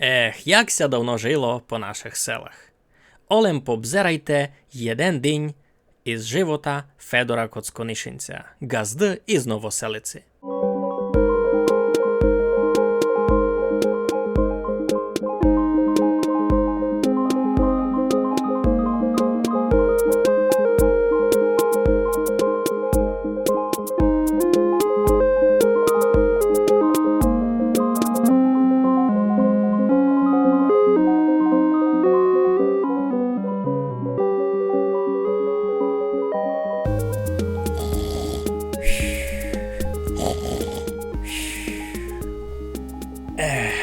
Ех, якся давно жило по наших селах. Олем побзерайте єден день із живота Федора Коцконишинця, газди із Новоселиці.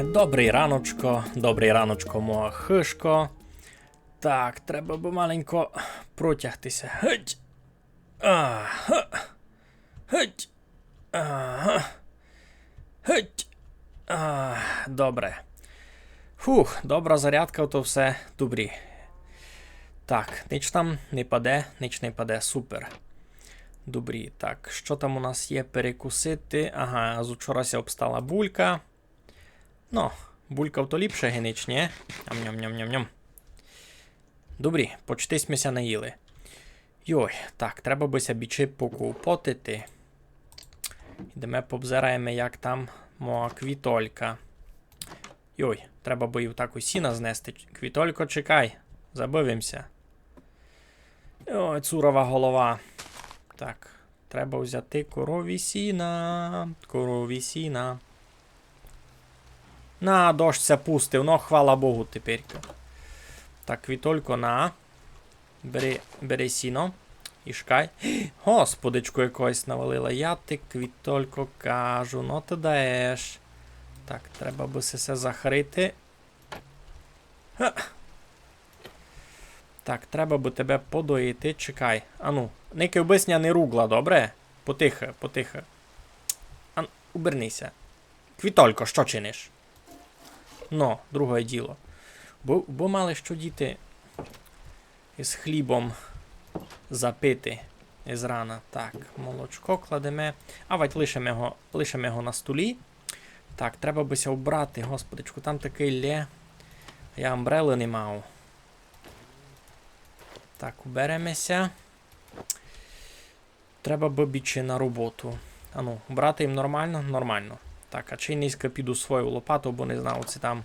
Добрий раночко, добрий раночко, моя хишко. Так, треба би маленько протягтися. Геть. Геть. Геть. Добре. Фух, добра зарядка, то все добрі. Так, ніч там не паде, ніч не паде, супер. Добрі. Так, що там у нас є перекусити? Ага, з учорася обстала булька. Ну, булькав то ліпше генич, ні? Ням-ням-ням-ням-ням. Добрі, почтись мися наїли. Йой, так, треба бися бічи покупотити. Ідемо побзираємо, як там моя квітолька. Йой, треба би і таку сіна знести. Квітолько, чекай, забивимося. Ой, цурова голова. Так, треба взяти корові сіна. Корові сіна. На, дощ пустив, ну хвала Богу тепер. Так, квітолько на. Бери, бери сіно. І шкай. Господичку якось навалила. Я ти квітолько кажу, ну ти даєш. Так, треба би все захрити. Так, треба би тебе подоїти. Чекай. Ану, не кивбисня, не ругла, добре? Потихо, потихо. Ан, убернися. Квітолько, що чиниш? Ну, друге діло. Бо, бо мали що діти із хлібом запити із рана. Так, молочко кладемо. А вать лишимо його, лишимо його на столі. Так, треба бися обрати, господичку, там такий лє. Я амбрели не мав. Так, уберемося. Треба би біче на роботу. Ану, брати їм нормально? Нормально. Так, а чи низько піду свою лопату, бо не знав, це там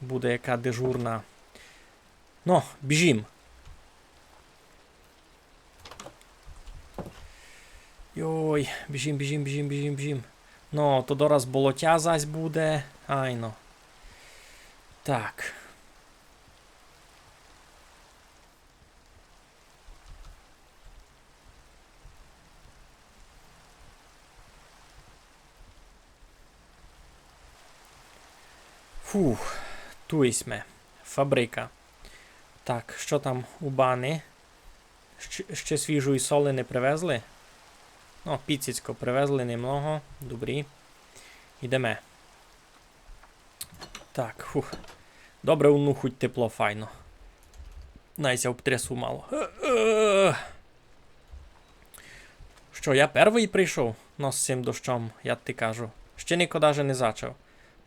буде яка дежурна. Ну, біжім. Йой, біжім, біжім, біжім, біжім, біжім. Ну, то дораз болотя зась буде. Айно. Так. Фух, туйсме. Фабрика. Так, що там у бани? Ще, ще свіжої соли не привезли? Ну, піціцько привезли немного. Добрі. Йдемо. Так, фух. Добре, ну хоч тепло файно. Найся обтрясу мало. Що, я перший прийшов? Ну, з цим дощом, я ти кажу. Ще ніколи не зачав.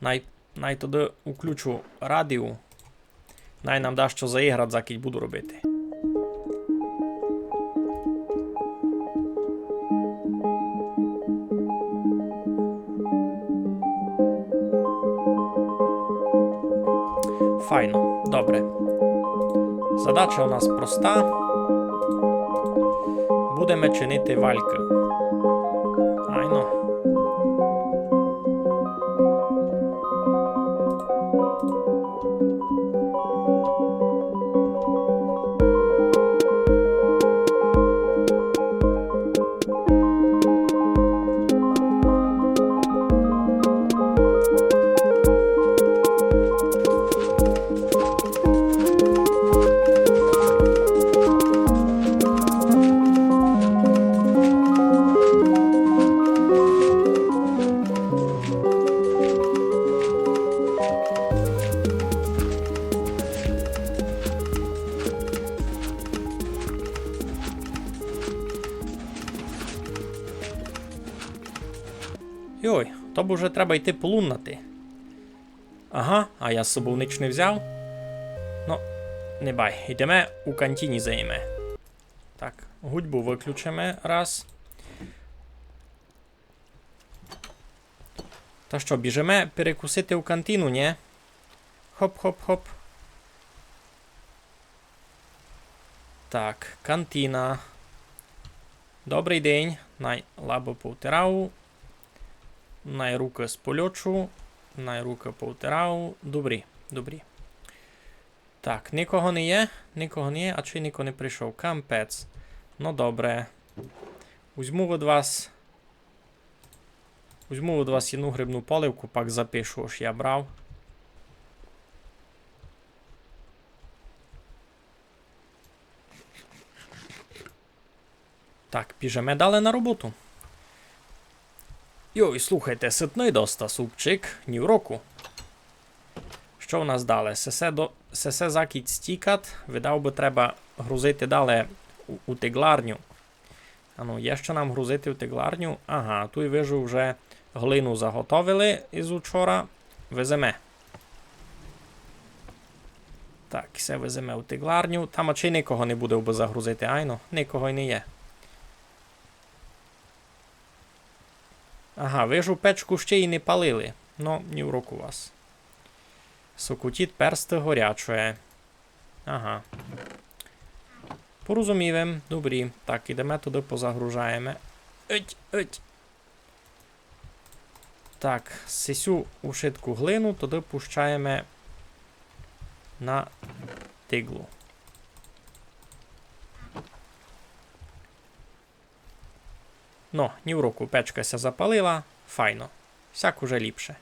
Най Най тоді уключу радіо. Най нам дасть що заіграти, закить буду робити. Файно, добре. Задача у нас проста. Будемо чинити вальки. Йой, то б уже треба йти полунати. Ага, а я з собою ніч не взяв. Ну, не бай, йдемо у кантіні заїме. Так, гудьбу виключимо раз. Та що, біжимо перекусити у кантину, ні? Хоп-хоп-хоп. Так, кантина. Добрий день. Най лабо повтирав. Най руки з польочу. Най руки повтирав. Добрі, добрі. Так, нікого не є, нікого не є, а чи нікого не прийшов. Кампець. Ну добре. Узьму від вас. Узьму від вас одну грибну поливку, пак запишу, що я брав. Так, біжеме далі на роботу. Йой, слухайте, ситний доста супчик, ні в року. Що в нас далі? Сесе, до... Сесе закіт стікат. Видав би треба грузити далі у, у тегларню. А ну, є що нам грузити в тегларню? Ага, тут вижу вже глину заготовили із учора. Веземе. Так, все веземе в тегларню. Там чи нікого не буде би загрузити, айно? Нікого й не є. Ага, ви ж у печку ще й не палили. Ну, ні в руку вас. Сокутіт персти горячує. Ага. Порозумівем. Добрі. Так, ідемо туди позагружаємо. Еть, еть. Так, сисю у шитку глину, туди пущаємо на тиглу. Ну, ні в руку печка ся запалила. Файно. Всяк уже ліпше.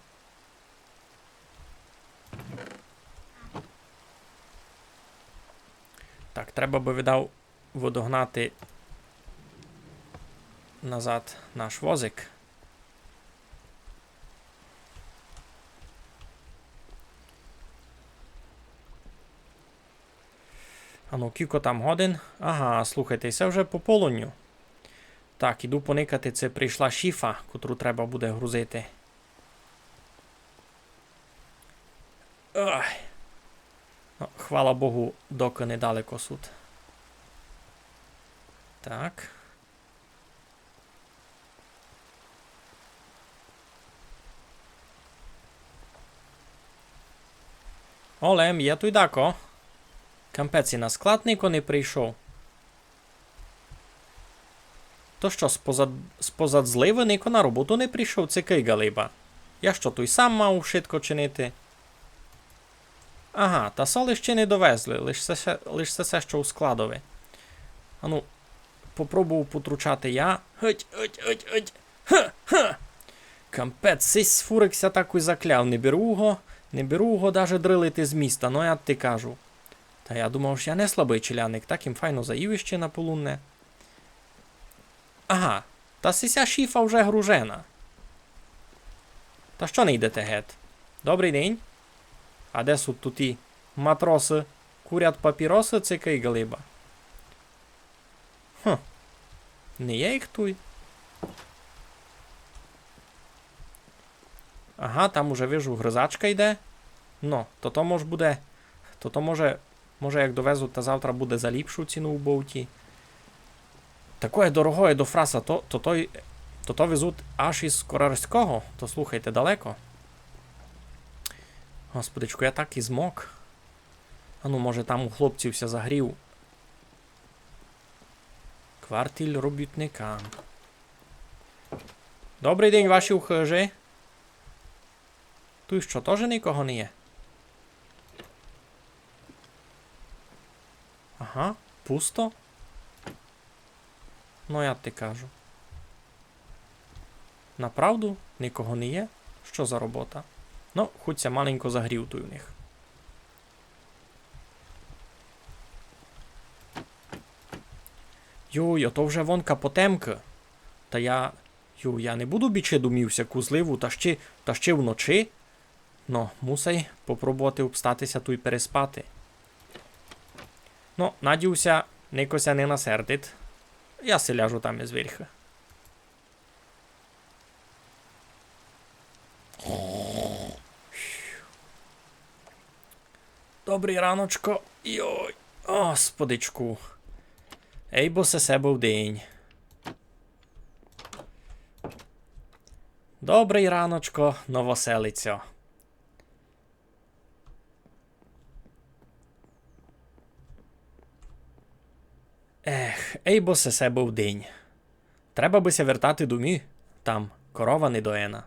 Так, треба би видав водогнати назад наш возик. Ану, кілько там годин. Ага, слухайте, це вже по полудню. Так, іду поникати, це прийшла шіфа, котру треба буде грузити. Ой. Ну, хвала Богу, доки недалеко суд. Так. Олем, є тут дако. Кампеці на склад ніко не прийшов. То що, спозад, спозад зливи ніко на роботу не прийшов, це кий галиба. Я що той сам мав шитко чинити? Ага, та соли ще не довезли, лише лиш це все, що у складові. Ану, попробував потручати я. Геть, геть, геть, геть. Ха, ха. Кампець, сись фурикся так і закляв. Не беру його, не беру його даже дрилити з міста, ну я ти кажу. Та я думав, що я не слабий челяник, так їм файно заїв іще на полунне. Ага, та сися шіфа вже гружена. Та що не йдете гет? Добрий день. А де суть туті матроси курять папіроси, це кий галиба? Хм. Не є їх туй. Ага, там уже вижу гризачка йде. Ну, то то може буде. То то може, може як довезуть, та завтра буде за ліпшу ціну в болті. Такое дорогое до фраса, то то, то, то, то везуть аж із Корарського, то слухайте далеко. Господичку, я так і змок. А ну, може, там у хлопців все загрів. Квартиль робітника. Добрий день, ваші ухажі. Тут що, теж нікого не є? Ага, пусто. Ну, я ти кажу. Направду, нікого не є? Що за робота? Ну, хоч це маленько загрів той у них. Йой, ото вже вон капотемка. Та я. Ю, я не буду біче думівся кузливу, та ще та ще вночі. Ну, мусай попробувати обстатися ту й переспати. Ну, надіюся, никося не насердить. Я се ляжу там із верха. Добрий раночко. Йой. Господичку. Ей, бо се був день. Добрий раночко, новоселиця. Ех, сесе був день. Треба бися вертати домі. Там корова не доєна.